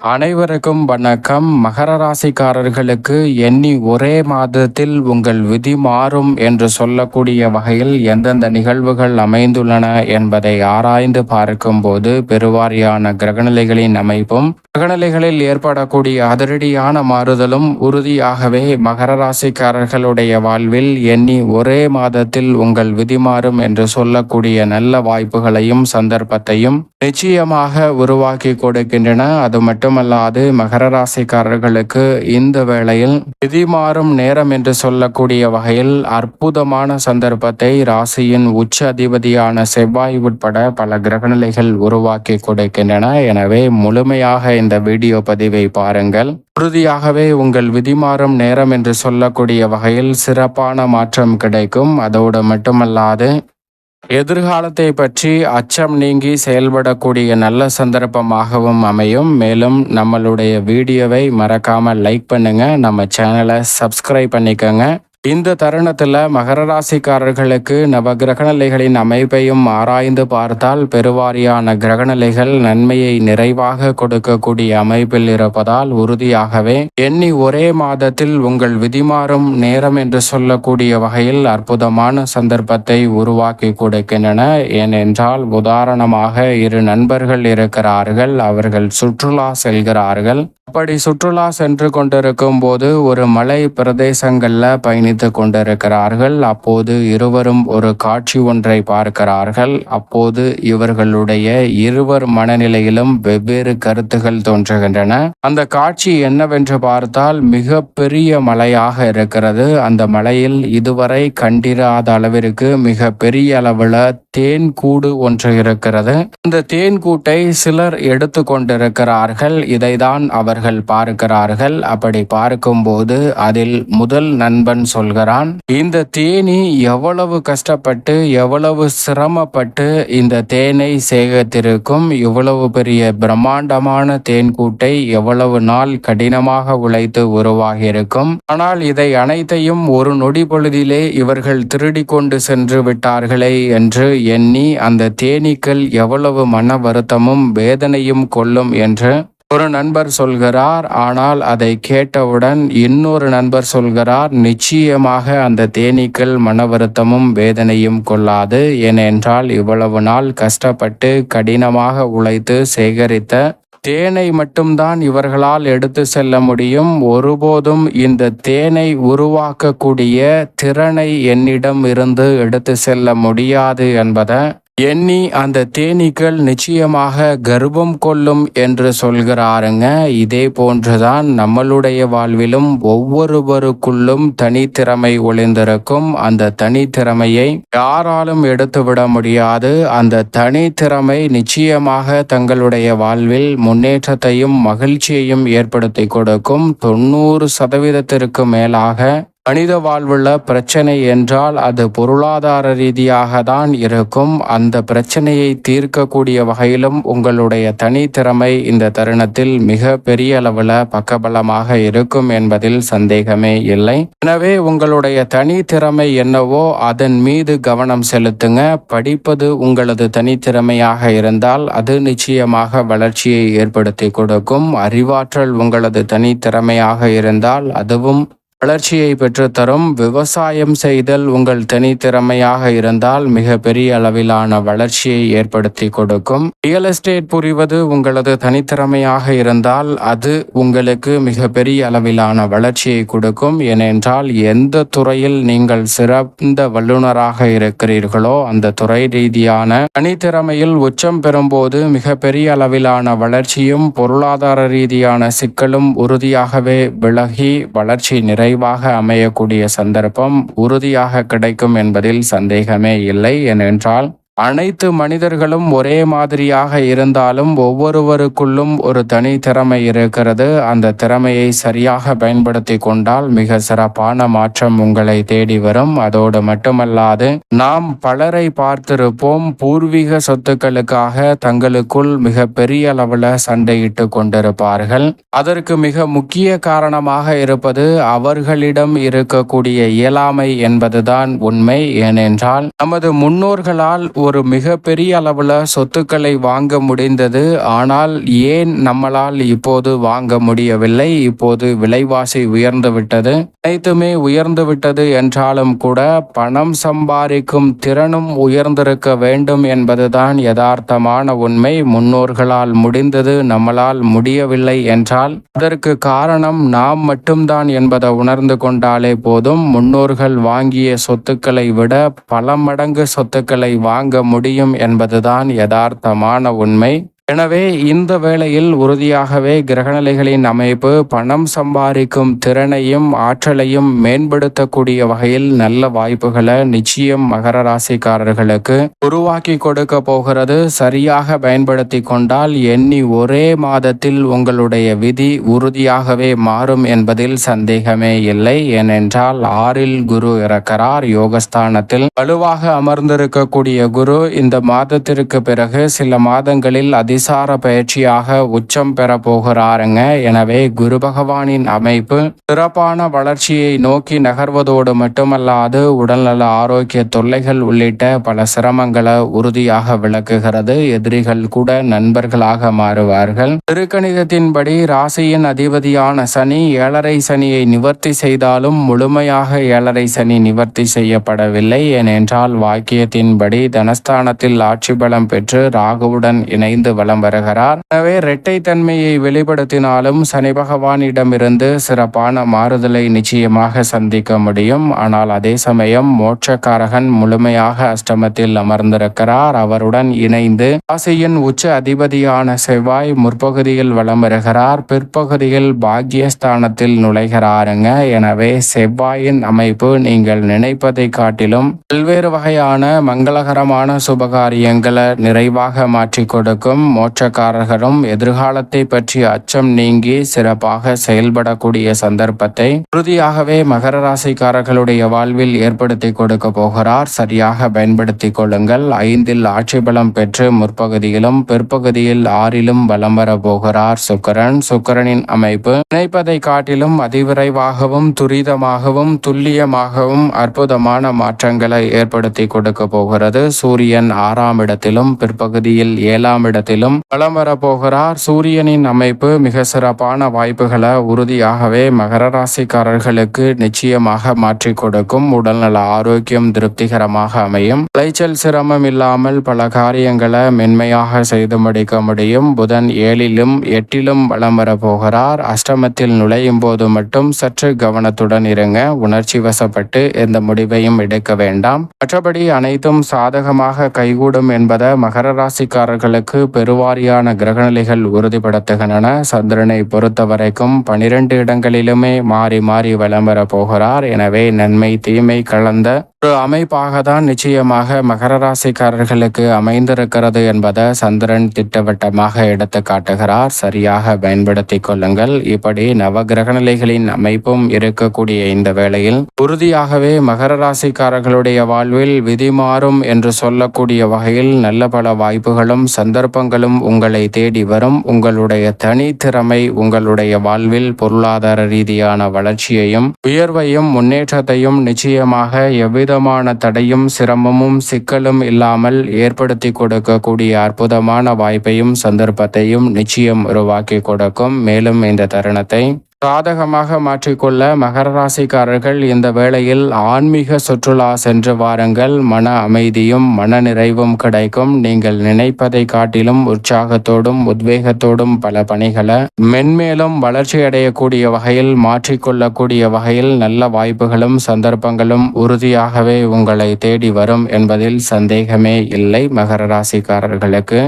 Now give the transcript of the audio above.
அனைவருக்கும் வணக்கம். மகர ராசிக்காரர்களுக்கு எண்ணி ஒரே மாதத்தில் உங்கள் விதி மாறும் என்று சொல்லக்கூடிய வகையில் எந்தெந்த நிகழ்வுகள் அமைந்துள்ளன என்பதை ஆராய்ந்து பார்க்கும்போது பெருவாரியான கிரகநிலைகளின் அமைப்பும் கிரகநிலைகளில் ஏற்படக்கூடிய அதிரடியான மாறுதலும் உறுதியாகவே மகர ராசிக்காரர்களுடைய வாழ்வில் எண்ணி ஒரே மாதத்தில் உங்கள் விதி மாறும் என்று சொல்லக்கூடிய நல்ல வாய்ப்புகளையும் சந்தர்ப்பத்தையும் நிச்சயமாக உருவாக்கி கொடுக்கின்றன. அது மட்டும் மட்டுமல்லாது மகர ராசிக்காரர்களுக்கு இந்த வேளையில் திதி மாறும் நேரம் என்று சொல்லக்கூடிய வகையில் அற்புதமான சந்தர்ப்பத்தை ராசியின் உச்ச அதிபதியான செவ்வாய் உட்பட பல கிரகநிலைகள் உருவாக்கி கொடுக்கின்றன. எனவே முழுமையாக இந்த வீடியோ பதிவை பாருங்கள். உறுதியாகவே உங்கள் விதிமாறும் நேரம் என்று சொல்லக்கூடிய வகையில் சிறப்பான மாற்றம் கிடைக்கும். அதோடு மட்டுமல்லாது எதிர்காலத்தை பற்றி அச்சம் நீங்கி செயல்படக்கூடிய நல்ல சந்தர்ப்பமாகவும் அமையும். மேலும் நம்மளுடைய வீடியோவை மறக்காமல் லைக் பண்ணுங்கள் நம்ம சேனலை சப்ஸ்கிரைப் பண்ணிக்கோங்க. இந்த தருணத்தில் மகர ராசிக்காரர்களுக்கு நவ கிரகநிலைகளின் அமைப்பையும் ஆராய்ந்து பார்த்தால் பெருவாரியான கிரகநிலைகள் நன்மையை நிறைவாக கொடுக்கக்கூடிய அமைப்பில் இருப்பதால் உறுதியாகவே எண்ணி ஒரே மாதத்தில் உங்கள் விதிமாறும் நேரம் என்று சொல்லக்கூடிய வகையில் அற்புதமான சந்தர்ப்பத்தை உருவாக்கி கொடுக்கின்றன. ஏனென்றால் உதாரணமாக இரு நண்பர்கள் இருக்கிறார்கள் அவர்கள் சுற்றுலா செல்கிறார்கள். அப்படி சுற்றுலா சென்று கொண்டிருக்கும் போது ஒரு மலை பிரதேசங்கள்ல பயணித்து கொண்டிருக்கிறார்கள். அப்போது இருவரும் ஒரு காட்சி ஒன்றை பார்க்கிறார்கள். அப்போது இவர்களுடைய இருவர் மனநிலையிலும் வெவ்வேறு கருத்துகள் தோன்றுகின்றன. அந்த காட்சி என்னவென்று பார்த்தால் மிக பெரிய மலையாக இருக்கிறது. அந்த மலையில் இதுவரை கண்டிராத அளவிற்கு மிக பெரிய அளவுல தேன் கூடு ஒன்று இருக்கிறது. அந்த தேன் கூட்டை சிலர் எடுத்து கொண்டிருக்கிறார்கள். இதைதான் அவர்கள் பார்க்கிறார்கள். அப்படி பார்க்கும்போது அதில் முதல் நண்பன் சொல்கிறான் இந்த தேனி எவ்வளவு கஷ்டப்பட்டு எவ்வளவு சிரமப்பட்டு இந்த தேனை சேகரித்திருக்கும் இவ்வளவு பெரிய பிரம்மாண்டமான தேன் கூட்டை எவ்வளவு நாள் கடினமாக உழைத்து உருவாகியிருக்கும். ஆனால் இதை அனைத்தையும் ஒரு நொடி பொழுதிலே இவர்கள் திருடி கொண்டு சென்று விட்டார்களே என்று எண்ணி அந்த தேனீக்கள் எவ்வளவு மன வருத்தமும் வேதனையும் கொள்ளும் என்று ஒரு நண்பர் சொல்கிறார் ஆனால் அதை கேட்டவுடன் இன்னொரு நண்பர் சொல்கிறார் நிச்சயமாக அந்த தேனீக்கள் மன வருத்தமும் வேதனையும் கொள்ளாது. ஏனென்றால் இவ்வளவு நாள் கஷ்டப்பட்டு கடினமாக உழைத்து சேகரித்த தேனை மட்டும்தான் இவர்களால் எடுத்து செல்ல முடியும். ஒருபோதும் இந்த தேனை உருவாக்கக்கூடிய திறனை என்னிடம் இருந்து எடுத்து செல்ல முடியாது என்பதை எண்ணி அந்த தேனீக்கள் நிச்சயமாக கர்ப்பம் கொள்ளும் என்று சொல்கிறாருங்க. இதே போன்றுதான் நம்மளுடைய வாழ்விலும் ஒவ்வொருவருக்குள்ளும் தனித்திறமை ஒளிந்திருக்கும். அந்த தனித்திறமையை யாராலும் எடுத்துவிட முடியாது. அந்த தனித்திறமை நிச்சயமாக தங்களுடைய வாழ்வில் முன்னேற்றத்தையும் மகிழ்ச்சியையும் ஏற்படுத்தி கொடுக்கும். தொண்ணூறு சதவீதத்திற்கு மேலாக மனித வாழ்வுள்ள பிரச்சனை என்றால் அது பொருளாதார ரீதியாக தான் இருக்கும். அந்த பிரச்சனையை தீர்க்கக்கூடிய வகையிலும் உங்களுடைய தனித்திறமை இந்த தருணத்தில் மிக பெரிய அளவில் பக்கபலமாக இருக்கும் என்பதில் சந்தேகமே இல்லை. எனவே உங்களுடைய தனித்திறமை என்னவோ அதன் மீது கவனம் செலுத்துங்க. படிப்பது உங்களது தனித்திறமையாக இருந்தால் அது நிச்சயமாக வளர்ச்சியை ஏற்படுத்தி கொடுக்கும். அறிவாற்றல் உங்களது தனித்திறமையாக இருந்தால் அதுவும் வளர்ச்சியை பெற்றுத்தரும் விவசாயம் செய்தல் உங்கள் தனித்திறமையாக இருந்தால் மிக பெரிய அளவிலான வளர்ச்சியை ஏற்படுத்தி கொடுக்கும். ரியல் எஸ்டேட் புரிவது உங்களது தனித்திறமையாக இருந்தால் அது உங்களுக்கு மிக பெரிய அளவிலான வளர்ச்சியை கொடுக்கும். ஏனென்றால் எந்த துறையில் நீங்கள் சிறந்த வல்லுநராக இருக்கிறீர்களோ அந்த துறை ரீதியான தனித்திறமையில் உச்சம் பெறும்போது மிக பெரிய அளவிலான வளர்ச்சியும் பொருளாதார ரீதியான சிக்கலும் உறுதியாகவே விலகி வளர்ச்சி நிறை நிறைவாக அமையக்கூடிய சந்தர்ப்பம் உறுதியாக கிடைக்கும் என்பதில் சந்தேகமே இல்லை. ஏனென்றால் அனைத்து மனிதர்களும் ஒரே மாதிரியாக இருந்தாலும் ஒவ்வொருவருக்குள்ளும் ஒரு தனி திறமை இருக்கிறது. அந்த திறமையை சரியாக பயன்படுத்தி கொண்டால் மிக சிறப்பான மாற்றம் உங்களை தேடி வரும். அதோடு மட்டுமல்லாது நாம் பலரை பார்த்திருப்போம். பூர்வீக சொத்துக்களுக்காக தங்களுக்குள் மிக பெரிய அளவில் சண்டையிட்டு கொண்டிருப்பார்கள். அதற்கு மிக முக்கிய காரணமாக இருப்பது அவர்களிடம் இருக்கக்கூடிய இயலாமை என்பதுதான் உண்மை. ஏனென்றால் நமது முன்னோர்களால் ஒரு மிகப்பெரிய அளவில் சொத்துக்களை வாங்க முடிந்தது. ஆனால் ஏன் நம்மளால் இப்போது வாங்க முடியவில்லை? இப்போது விலைவாசி உயர்ந்து விட்டது. அனைத்துமே உயர்ந்து விட்டது என்றாலும் கூட பணம் சம்பாதிக்கும் திறனும் உயர்ந்திருக்க வேண்டும் என்பதுதான் யதார்த்தமான உண்மை. முன்னோர்களால் முடிந்தது நம்மளால் முடியவில்லை என்றால் அதற்கு காரணம் நாம் மட்டும்தான் என்பதை உணர்ந்து கொண்டாலே போதும். முன்னோர்கள் வாங்கிய சொத்துக்களை விட பல மடங்கு சொத்துக்களை வாங்க முடியும் என்பதுதான் யதார்த்தமான உண்மை. எனவே இந்த வேளையில் உறுதியாகவே கிரகநிலைகளின் அமைப்பு பணம் சம்பாதிக்கும் திறனையும் ஆற்றலையும் மேம்படுத்தக்கூடிய வகையில் நல்ல வாய்ப்புகளை நிச்சயம் மகர ராசிக்காரர்களுக்கு உருவாக்கி கொடுக்க போகிறது. சரியாக பயன்படுத்தி கொண்டால் எண்ணி ஒரே மாதத்தில் உங்களுடைய விதி உறுதியாகவே மாறும் என்பதில் சந்தேகமே இல்லை. ஏனென்றால் ஆறில் குரு இறக்கிறார். யோகஸ்தானத்தில் வலுவாக அமர்ந்திருக்கக்கூடிய குரு இந்த மாதத்திற்கு பிறகு சில மாதங்களில் அதி அதிசார பயிற்சியாக உச்சம் பெற போகிறாருங்க. எனவே குரு பகவானின் அமைப்பு சிறப்பான வளர்ச்சியை நோக்கி நகர்வதோடு மட்டுமல்லாது உடல்நல ஆரோக்கிய தொல்லைகள் உள்ளிட்ட பல சிரமங்களை உறுதியாக விளக்குகிறது. எதிரிகள் கூட நண்பர்களாக மாறுவார்கள். திருக்கணிதத்தின்படி ராசியின் அதிபதியான சனி ஏழரை சனியை நிவர்த்தி செய்தாலும் முழுமையாக ஏழரை சனி நிவர்த்தி செய்யப்படவில்லை. ஏனென்றால் வாக்கியத்தின்படி தனஸ்தானத்தில் ஆட்சி பலம் பெற்று ராகுவுடன் இணைந்து வலம் வருகிறார். எனவே இரட்டை தன்மையை வெளிப்படுத்தினாலும் சனி பகவானிடமிருந்து சிறப்பான மாறுதலை நிச்சயமாக சந்திக்க முடியும். ஆனால் அதே சமயம் மோட்சக்காரகன் முழுமையாக அஷ்டமத்தில் அமர்ந்திருக்கிறார். அவருடன் இணைந்து ராசியின் உச்ச அதிபதியான செவ்வாய் முற்பகுதியில் வலம் வருகிறார். பிற்பகுதியில் பாக்யஸ்தானத்தில் நுழைகிறாருங்க. எனவே செவ்வாயின் அமைப்பு நீங்கள் நினைப்பதை காட்டிலும் பல்வேறு வகையான மங்களகரமான சுபகாரியங்களை நிறைவாக மாற்றி கொடுக்கும். மோட்சக்காரர்களும் எதிர்காலத்தை பற்றிய அச்சம் நீங்கி சிறப்பாக செயல்படக்கூடிய சந்தர்ப்பத்தை உறுதியாகவே மகர ராசிக்காரர்களுடைய வாழ்வில் ஏற்படுத்தி கொடுக்க போகிறார். சரியாக பயன்படுத்திக் கொள்ளுங்கள். ஐந்தில் ஆட்சி பலம் பெற்று முற்பகுதியிலும் பிற்பகுதியில் ஆறிலும் வலம் வர போகிறார் சுக்கரன். சுக்கரனின் அமைப்பு நினைப்பதை காட்டிலும் அதிவிரைவாகவும் துரிதமாகவும் துல்லியமாகவும் அற்புதமான மாற்றங்களை ஏற்படுத்தி கொடுக்க போகிறது. சூரியன் ஆறாம் இடத்திலும் பிற்பகுதியில் ஏழாம் இடத்திலும் வலம் வரப்போகிறார். சூரியனின் அமைப்பு மிக சிறப்பான வாய்ப்புகளை உறுதியாகவே மகர ராசிக்காரர்களுக்கு நிச்சயமாக மாற்றி கொடுக்கும். உடல்நல ஆரோக்கியம் திருப்திகரமாக அமையும். விளைச்சல் சிரமம் இல்லாமல் பல காரியங்களை மென்மையாக செய்து முடிக்க முடியும். புதன் ஏழிலும் எட்டிலும் வலம் வரப்போகிறார். அஷ்டமத்தில் நுழையும் போது மட்டும் சற்று கவனத்துடன் இருங்க. உணர்ச்சி வசப்பட்டு எந்த முடிவையும் எடுக்க வேண்டாம். மற்றபடி அனைத்தும் சாதகமாக கைகூடும் என்பதை மகர ராசிக்காரர்களுக்கு பெரும் வாரியான கிரகநிலைகள் உறுதிப்படுத்துகின்றன. சந்திரனை பொறுத்த வரைக்கும் பனிரெண்டு இடங்களிலுமே மாறி மாறி வலம் வர போகிறார். எனவே நன்மை தீமை கலந்த ஒரு அமைப்பாக தான் நிச்சயமாக மகர ராசிக்காரர்களுக்கு அமைந்திருக்கிறது என்பதை சந்திரன் திட்டவட்டமாக எடுத்து காட்டுகிறார். சரியாக பயன்படுத்திக் கொள்ளுங்கள். இப்படி நவ கிரகநிலைகளின் அமைப்பும் இருக்கக்கூடிய இந்த வேளையில் உறுதியாகவே மகர ராசிக்காரர்களுடைய வாழ்வில் விதி மாறும் என்று சொல்லக்கூடிய வகையில் நல்ல பல வாய்ப்புகளும் சந்தர்ப்பங்கள் சந்தர்ப்பங்களும் உங்களை தேடி வரும். உங்களுடைய தனித்திறமை உங்களுடைய வாழ்வில் பொருளாதார ரீதியான வளர்ச்சியையும் உயர்வையும் முன்னேற்றத்தையும் நிச்சயமாக எவ்விதமான தடையும் சிரமமும் சிக்கலும் இல்லாமல் ஏற்படுத்தி கொடுக்கக்கூடிய அற்புதமான வாய்ப்பையும் சந்தர்ப்பத்தையும் நிச்சயம் உருவாக்கி கொடுக்கும். மேலும் இந்த தருணத்தை சாதகமாக மாற்றிக்கொள்ள மகர ராசிக்காரர்கள் இந்த வேளையில் ஆன்மீக சுற்றுலா சென்று வாருங்கள். மன அமைதியும் மன நிறைவும் கிடைக்கும். நீங்கள் நினைப்பதை காட்டிலும் உற்சாகத்தோடும் உத்வேகத்தோடும் பல பணிகளை மென்மேலும் வளர்ச்சி அடையக்கூடிய வகையில் மாற்றிக்கொள்ளக்கூடிய வகையில் நல்ல வாய்ப்புகளும் சந்தர்ப்பங்களும் உறுதியாகவே உங்களை தேடி வரும் என்பதில் சந்தேகமே இல்லை. மகர ராசிக்காரர்களுக்கு